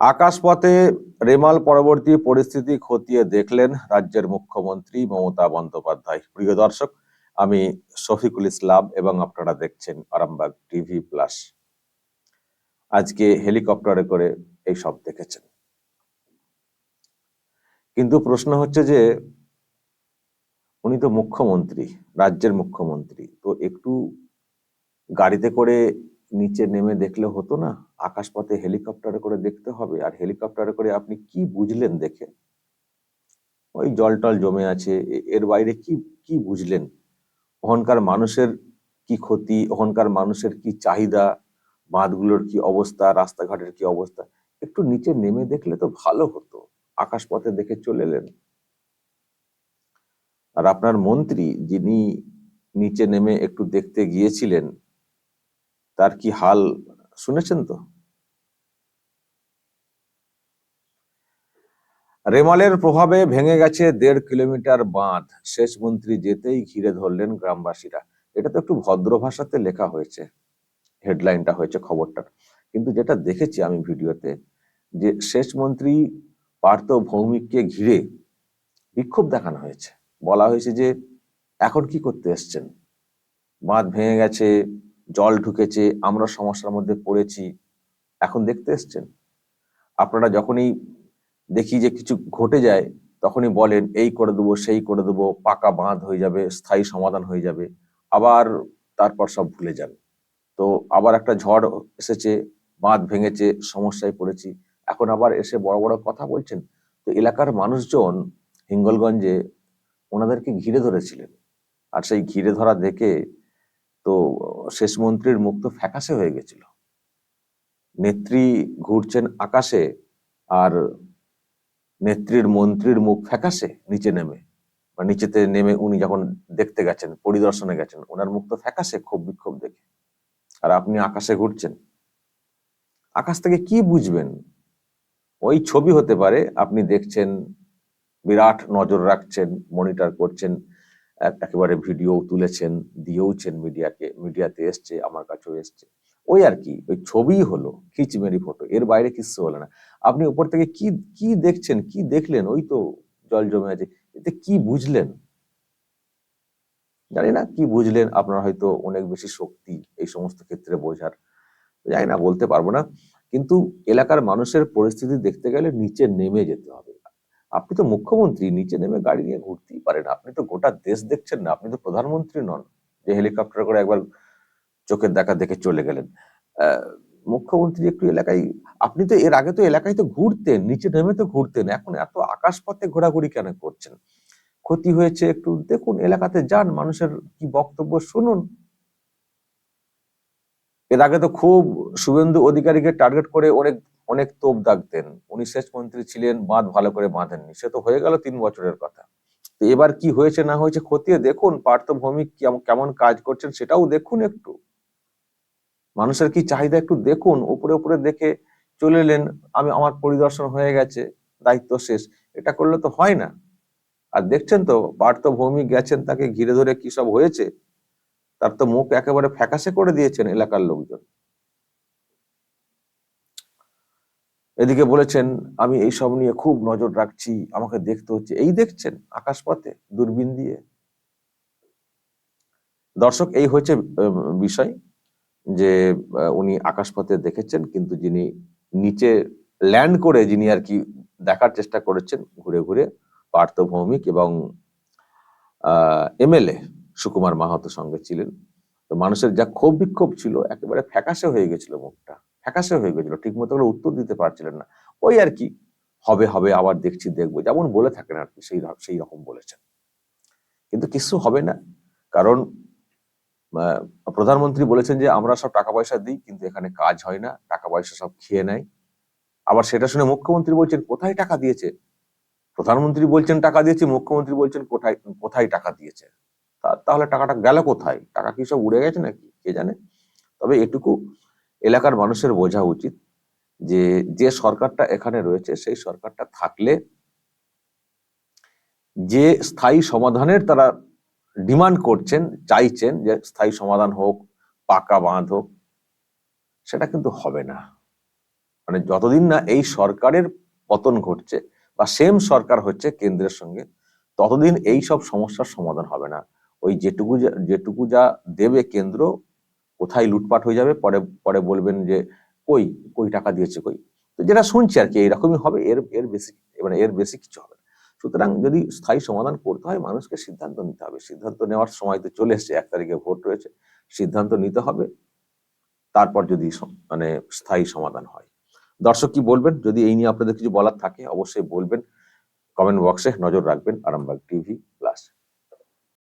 আকাশপথে রেমাল পরবর্তী পরিস্থিতি খতিয়ে দেখলেন রাজ্যের মুখ্যমন্ত্রী মমতা বন্দ্যোপাধ্যায়। প্রিয় দর্শক, আমি শফিকুল ইসলাম এবং আপনারা দেখছেন আরামবাগ টিভি প্লাস। আজকে হেলিকপ্টারে করে এই সব দেখেছেন। কিন্তু প্রশ্ন হচ্ছে যে, উনি তো মুখ্যমন্ত্রী, রাজ্যের মুখ্যমন্ত্রী, তো একটু গাড়িতে করে নিচে নেমে দেখলে হতো না? আকাশপথে হেলিকপ্টারে করে দেখতে হবে। আর হেলিকপ্টারে করে আপনি কি বুঝলেন দেখে? ওই জল টল জমে আছে। এর বাইরে কি কি বুঝলেন? ওখানকার মানুষের কি ক্ষতি? ওখানকার মানুষের কি চাহিদা? বাঁধগুলোর কি অবস্থা? রাস্তাঘাটের কি অবস্থা? একটু নিচে নেমে দেখলে তো ভালো হতো। আকাশপথে দেখে চলে এলেন। আর আপনার মন্ত্রী যিনি নিচে নেমে একটু দেখতে গিয়েছিলেন তার কি হাল শুনেছেন তো? রেমালের প্রভাবে ভেঙে গেছে দেড় কিলোমিটার বাঁধ। শেষ মন্ত্রী যেতেই ঘিরে ধরলেন গ্রামবাসীরা। এটা তো একটু ভদ্র ভাষাতে লেখা হয়েছে। হেডলাইনটা হয়েছে খবরটার। কিন্তু যেটা দেখেছি আমি ভিডিওতে, যে শেষ মন্ত্রী পার্থ ভৌমিককে ঘিরে বিক্ষোভ দেখানো হয়েছে। বলা হয়েছে যে, এখন কি করতে এসছেন? বাঁধ ভেঙে গেছে জল ঢুকেছে, আমরা সমস্যার মধ্যে পড়েছি। এখন দেখতে এসছেন। আপনারা যখনই দেখি যে কিছু ঘটে যায়, তখনই বলেন, এই করে দেবো, সেই করে দেবো, পাকা বাঁধ হয়ে যাবে, স্থায়ী সমাধান হয়ে যাবে। আবার তারপর সব ভুলে যান। তো আবার একটা ঝড় এসেছে, বাঁধ ভেঙেছে, সমস্যায় পড়েছি। এখন আবার এসে বড় বড় কথা বলছেন। তো এলাকার মানুষজন হিঙ্গলগঞ্জে ওনাদেরকে ঘিরে ধরেছিলেন। আর সেই ঘিরে ধরা দেখে তো শেষ মন্ত্রীর মুখ তো ফ্যাকাশে হয়ে গেছিল। নেত্রী ঘুরছেন আকাশে আর নেত্রীর মন্ত্রীর মুখ ফ্যাকাশে নিচে নেমে। বা নিচেতে নেমে উনি যখন দেখতে গেছেন, পরিদর্শনে গেছেন, ওনার মুখ তো ফ্যাকাশে ক্ষোভ বিক্ষোভ দেখে। আর আপনি আকাশে ঘুরছেন। আকাশ থেকে কি বুঝবেন? ওই ছবি হতে পারে, আপনি দেখছেন, বিরাট নজর রাখছেন, মনিটর করছেন একেবারে ভিডিও তুলেছেন, দিয়েওছেন মিডিয়াকে মিডিয়াতে এসছে, আমার কাছেও এসছে। ওই আর কি, ওই ছবিই হলো, খিচমেরি ফটো এর বাইরে কিছু হলো না। আপনি উপর থেকে কি কি দেখছেন, কি দেখলেন? ওই তো জল জমে আছে, এতে কি বুঝলেন? জানি না, কি বুঝলেন? আপনার হয়তো অনেক বেশি শক্তি এই সমস্ত ক্ষেত্রে বোঝার, জানি না, বলতে পারব না। কিন্তু এলাকার মানুষের পরিস্থিতি দেখতে গেলে নিচে নেমে যেতে হবে। আপনি তো মুখ্যমন্ত্রী, নিচে নেমে গাড়ি নিয়ে ঘুরতেই পারেন। আপনি তো গোটা দেশ দেখছেন না, আপনি তো প্রধানমন্ত্রী নন যে হেলিকপ্টার করে একবার চোখের দেখা দেখে চলে গেলেন। মুখ্যমন্ত্রী একটু এলাকায়, আপনি তো এর আগে তো এলাকায় তো ঘুরতেন, নিচে নেমে তো ঘুরতেন, এখন এত আকাশপথে ঘোরাঘুরি কেন করছেন? ক্ষতি হয়েছে একটু দেখুন, এলাকাতে যান, মানুষের কি বক্তব্য শুনুন। এর আগে তো খুব শুভেন্দু অধিকারীকে টার্গেট করে অনেক অনেক তোপ দাগতেন উনি শেষ মন্ত্রী ছিলেন, বাঁধ ভালো করে বাঁধেননি। সে তো হয়ে গেল তিন বছরের কথা। তো এবার কি হয়েছে, না হয়েছে খতিয়ে দেখুন পার্থ ভৌমিক কেম- কেমন কাজ করছেন সেটাও দেখুন একটু। মানুষের কি চাহিদা একটু দেখুন, উপরে উপরে দেখে চলে এলেন, আমি, আমার পরিদর্শন হয়ে গেছে, দায়িত্ব শেষ। এটা করলে তো হয় না। আর দেখছেন তো পার্থ ভৌমিক গেছেন, তাকে ঘিরে ধরে কি সব হয়েছে? তার তো মুখ একেবারে ফ্যাকাশে করে দিয়েছেন এলাকার লোকজন। এদিকে বলেছেন, আমি এই সব নিয়ে খুব নজর রাখছি, আমাকে দেখতে হচ্ছে। এই দেখছেন আকাশপথে দূরবীন দিয়ে। দর্শক, এই হয়েছে বিষয় যে উনি আকাশপথে দেখেছেন, কিন্তু যিনি নিচে ল্যান্ড করে যিনি আর কি দেখার চেষ্টা করেছেন, ঘুরে ঘুরে পার্থ ভৌমিক এবং এমএলএ সুকুমার মাহাতো সঙ্গে ছিলেন। তো মানুষের যা ক্ষোভ বিক্ষোভ ছিল, একেবারে ফ্যাকাশে হয়ে গেছিল মুখটা। ফ্যাকাশে হয়ে গেছিল ঠিক মতো করে উত্তর দিতে পারছিলেন না। ওই আর কি, হবে হবে, আবার দেখছি, দেখব, যেমন বলে থাকেন আর কি, সেই সেই রকম বলেছেন। কিন্তু কিছু হবে না, কারণ প্রধানমন্ত্রী বলেছেন যে, আমরা সব টাকা পয়সা দিই, কিন্তু এখানে কাজ হয় না টাকা পয়সা সব খেয়ে নেয়। আবার সেটা শুনে মুখ্যমন্ত্রী বলছেন, কোথায় টাকা দিয়েছে? প্রধানমন্ত্রী বলছেন, টাকা দিয়েছে। মুখ্যমন্ত্রী বলছেন, কোথায় কোথায় টাকা দিয়েছে? তাহলে টাকাটা গেল কোথায়? টাকা কি সব উড়ে গেছে নাকি? কে জানে? তবে এটুকু এলাকার মানুষের বোঝা উচিত যে যে সরকারটা এখানে রয়েছে, সেই সরকারটা থাকলে যে স্থায়ী সমাধানের তারা ডিমান্ড করছেন, চাইছেন যে স্থায়ী সমাধান হোক, পাকা বাঁধ হোক, সেটা কিন্তু হবে না। মানে যতদিন না এই সরকারের পতন ঘটছে বা সেম সরকার হচ্ছে কেন্দ্রের সঙ্গে, ততদিন এই সব সমস্যার সমাধান হবে না। ওই যেটুকু যেটুকু যা দেবে কেন্দ্র কোথায় লুটপাট হয়ে যাবে, পরে পরে বলবেন যে কই কই টাকা দিয়েছে, কই? তো যেটা শুনছি আর কি, এইরকমই হবে, এর এর বেশি মানে এর বেশি কিছু হবে সুতরাং যদি স্থায়ী সমাধান করতে হয়, মানুষকে সিদ্ধান্ত নিতে হবে। সিদ্ধান্ত নেওয়ার সময় তো চলে এসেছে, এক তারিখে ভোট রয়েছে, সিদ্ধান্ত নিতে হবে। তারপর যদি মানে স্থায়ী সমাধান হয়। দর্শক কি বলবেন? যদি এই নিয়ে আপনাদের কিছু বলার থাকে, অবশ্যই বলবেন। কমেন্ট বক্সে নজর রাখবেন, আরামবাগ টিভি প্লাস।